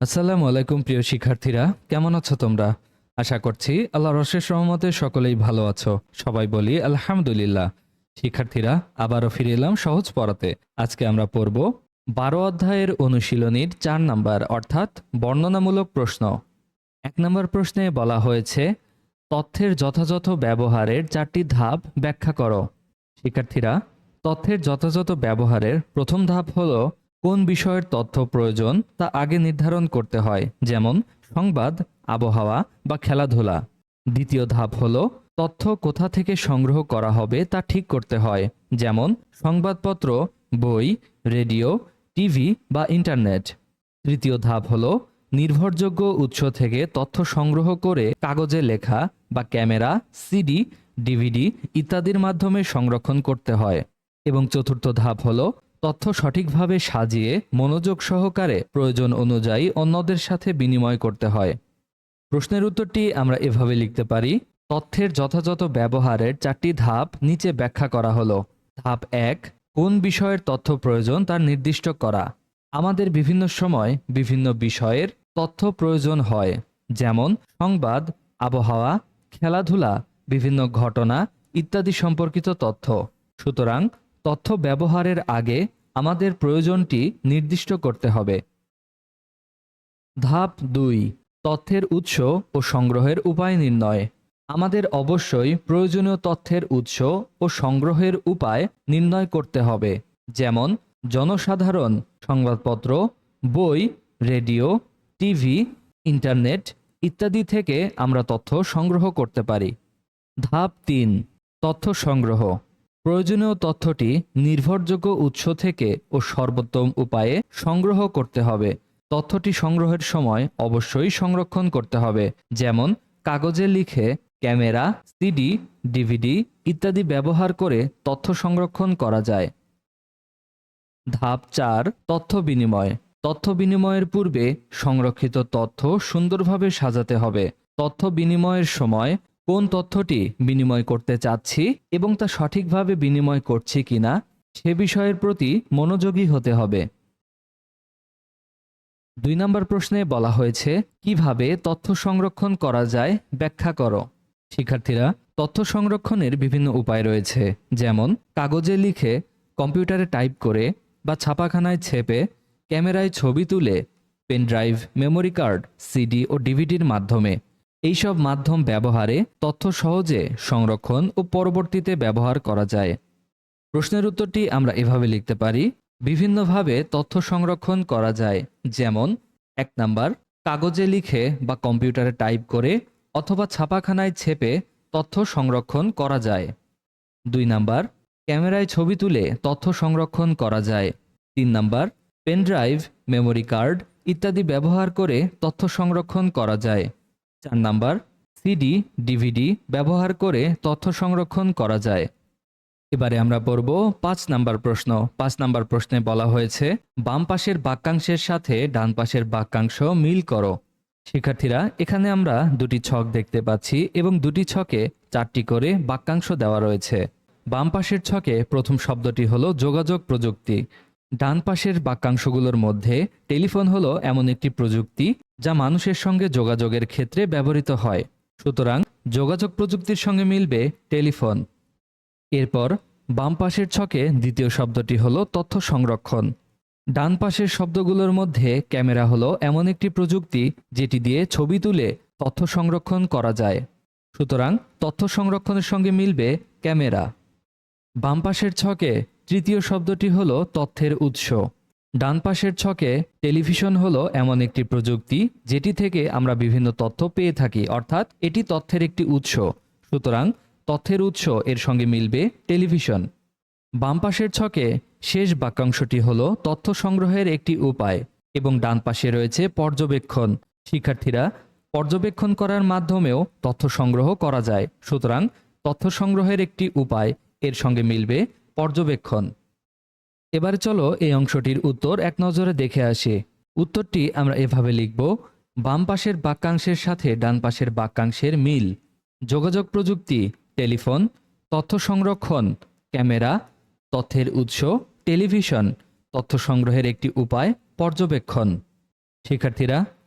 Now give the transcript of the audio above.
আসসালামু আলাইকুম, প্রিয় শিক্ষার্থীরা। কেমন আছো তোমরা? আশা করছি আল্লাহ রশেষ রহমতে সকলেই ভালো আছো। সবাই বলি আলহামদুলিল্লাহ। শিক্ষার্থীরা, আবারও ফিরে এলাম সহজ পড়াতে। আজকে আমরা পড়ব বারো অধ্যায়ের অনুশীলনীর চার নাম্বার, অর্থাৎ বর্ণনামূলক প্রশ্ন। এক নম্বর প্রশ্নে বলা হয়েছে, তথ্যের যথাযথ ব্যবহারের চারটি ধাপ ব্যাখ্যা করো। শিক্ষার্থীরা, তথ্যের যথাযথ ব্যবহারের প্রথম ধাপ হলো কোন বিষয়ের তথ্য প্রয়োজন তা আগে নির্ধারণ করতে হয়, যেমন সংবাদ, আবহাওয়া বা খেলাধুলা। দ্বিতীয় ধাপ হল, তথ্য কোথা থেকে সংগ্রহ করা হবে তা ঠিক করতে হয়, যেমন সংবাদপত্র, বই, রেডিও, টিভি বা ইন্টারনেট। তৃতীয় ধাপ হল, নির্ভরযোগ্য উৎস থেকে তথ্য সংগ্রহ করে কাগজে লেখা বা ক্যামেরা, সিডি, ডিভিডি ইত্যাদির মাধ্যমে সংরক্ষণ করতে হয়। এবং চতুর্থ ধাপ হলো তথ্য সঠিকভাবে সাজিয়ে, মনোযোগ সহকারে প্রয়োজন অনুযায়ী অন্যদের সাথে বিনিময় করতে হয়। প্রশ্নের উত্তরটি আমরা এভাবে লিখতে পারি, তথ্যের যথাযথ ব্যবহারের চারটি ধাপ নিচে ব্যাখ্যা করা হলো। ধাপ এক, কোন বিষয়ের তথ্য প্রয়োজন তার নির্দিষ্ট করা। আমাদের বিভিন্ন সময় বিভিন্ন বিষয়ের তথ্য প্রয়োজন হয়, যেমন সংবাদ, আবহাওয়া, খেলাধুলা, বিভিন্ন ঘটনা ইত্যাদি সম্পর্কিত তথ্য। সুতরাং তথ্য ব্যবহারের আগে আমাদের প্রয়োজনটি নির্দিষ্ট করতে হবে। ধাপ দুই, তথ্যের উৎস ও সংগ্রহের উপায় নির্ণয়। আমাদের অবশ্যই প্রয়োজনীয় তথ্যের উৎস ও সংগ্রহের উপায় নির্ণয় করতে হবে, যেমন জনসাধারণ, সংবাদপত্র, বই, রেডিও, টিভি, ইন্টারনেট ইত্যাদি থেকে আমরা তথ্য সংগ্রহ করতে পারি। ধাপ তিন, তথ্য সংগ্রহ। প্রয়োজনীয় তথ্যটি নির্ভরযোগ্য উৎস থেকে ও সর্বোত্তম উপায়ে সংগ্রহ করতে হবে। তথ্যটি সংগ্রহের সময় অবশ্যই সংরক্ষণ করতে হবে, যেমন কাগজে লিখে ক্যামেরা, সিডি, ডিভিডি ইত্যাদি ব্যবহার করে তথ্য সংরক্ষণ করা যায়। ধাপ চার, তথ্য বিনিময়। তথ্য বিনিময়ের পূর্বে সংরক্ষিত তথ্য সুন্দরভাবে সাজাতে হবে। তথ্য বিনিময়ের সময় কোন তথ্যটি বিনিময় করতে চাচ্ছি এবং তা সঠিকভাবে বিনিময় করছি কিনা সে বিষয়ের প্রতি মনোযোগী হতে হবে। দুই নম্বর প্রশ্নে বলা হয়েছে, কীভাবে তথ্য সংরক্ষণ করা যায় ব্যাখ্যা করো। শিক্ষার্থীরা, তথ্য সংরক্ষণের বিভিন্ন উপায় রয়েছে, যেমন কাগজে লিখে, কম্পিউটারে টাইপ করে বা ছাপাখানায় ছেপে, ক্যামেরায় ছবি তুলে pen drive memory card, CD ও ডিভিডির মাধ্যমে। এইসব মাধ্যম ব্যবহারে তথ্য সহজে সংরক্ষণ ও পরবর্তীতে ব্যবহার করা যায়। প্রশ্নের উত্তরটি আমরা এভাবে লিখতে পারি, বিভিন্নভাবে তথ্য সংরক্ষণ করা যায়, যেমন এক নাম্বার, কাগজে লিখে বা কম্পিউটারে টাইপ করে অথবা ছাপাখানায় ছেপে তথ্য সংরক্ষণ করা যায়। দুই নাম্বার, ক্যামেরায় ছবি তুলে তথ্য সংরক্ষণ করা যায়। তিন নাম্বার পেনড্রাইভ মেমোরি কার্ড ইত্যাদি ব্যবহার করে তথ্য সংরক্ষণ করা যায়। চার নাম্বার সিডি ডিভিডি ব্যবহার করে তথ্য সংরক্ষণ করা যায়। এবারে আমরা পড়ব পাঁচ নাম্বার প্রশ্ন। পাঁচ নাম্বার প্রশ্নে বলা হয়েছে, বাম পাশের বাক্যাংশের সাথে ডান পাশের বাক্যাংশ মিল করো। শিক্ষার্থীরা, এখানে আমরা দুটি ছক দেখতে পাচ্ছি এবং দুটি ছকে চারটি করে বাক্যাংশ দেওয়া রয়েছে। বাম পাশের ছকে প্রথম শব্দটি হলো যোগাযোগ প্রযুক্তি। ডান পাশের বাক্যাংশগুলোর মধ্যে টেলিফোন হলো এমন একটি প্রযুক্তি যা মানুষের সঙ্গে যোগাযোগের ক্ষেত্রে ব্যবহৃত হয়। সুতরাং যোগাযোগ প্রযুক্তির সঙ্গে মিলবে টেলিফোন। এরপর বাম পাশের ছকে দ্বিতীয় শব্দটি হলো তথ্য সংরক্ষণ। ডান পাশের শব্দগুলোর মধ্যে ক্যামেরা হলো এমন একটি প্রযুক্তি যেটি দিয়ে ছবি তুলে তথ্য সংরক্ষণ করা যায়। সুতরাং তথ্য সংরক্ষণের সঙ্গে মিলবে ক্যামেরা। বাম পাশের ছকে তৃতীয় শব্দটি হলো তথ্যের উৎস। ডান পাশের ছকে টেলিভিশন হলো এমন একটি প্রযুক্তি, যেটি থেকে আমরা বিভিন্ন তথ্য পেয়ে থাকি, অর্থাৎ এটি তথ্যের একটি উৎস। সুতরাং, তথ্যের উৎস এর সঙ্গে মিলবে টেলিভিশন। বাম পাশের ছকে শেষ বাক্যাংশটি হলো তথ্য সংগ্রহের একটি উপায় এবং ডান পাশে রয়েছে পর্যবেক্ষণ। শিক্ষার্থীরা, পর্যবেক্ষণ করার মাধ্যমেও তথ্য সংগ্রহ করা যায়। সুতরাং, তথ্য সংগ্রহের একটি উপায় এর সঙ্গে মিলবে পর্যবেক্ষণ। এবারে চলো এই অংশটির উত্তর এক নজরে দেখে আসি। উত্তরটি আমরা এভাবে লিখব, বাম পাশের বাক্যাংশের সাথে ডান পাশের বাক্যাংশের মিল। যোগাযোগ প্রযুক্তি, টেলিফোন, তথ্য সংরক্ষণ, ক্যামেরা, তথ্যের উৎস, টেলিভিশন, তথ্য সংগ্রহের একটি উপায়, পর্যবেক্ষণ। শিক্ষার্থীরা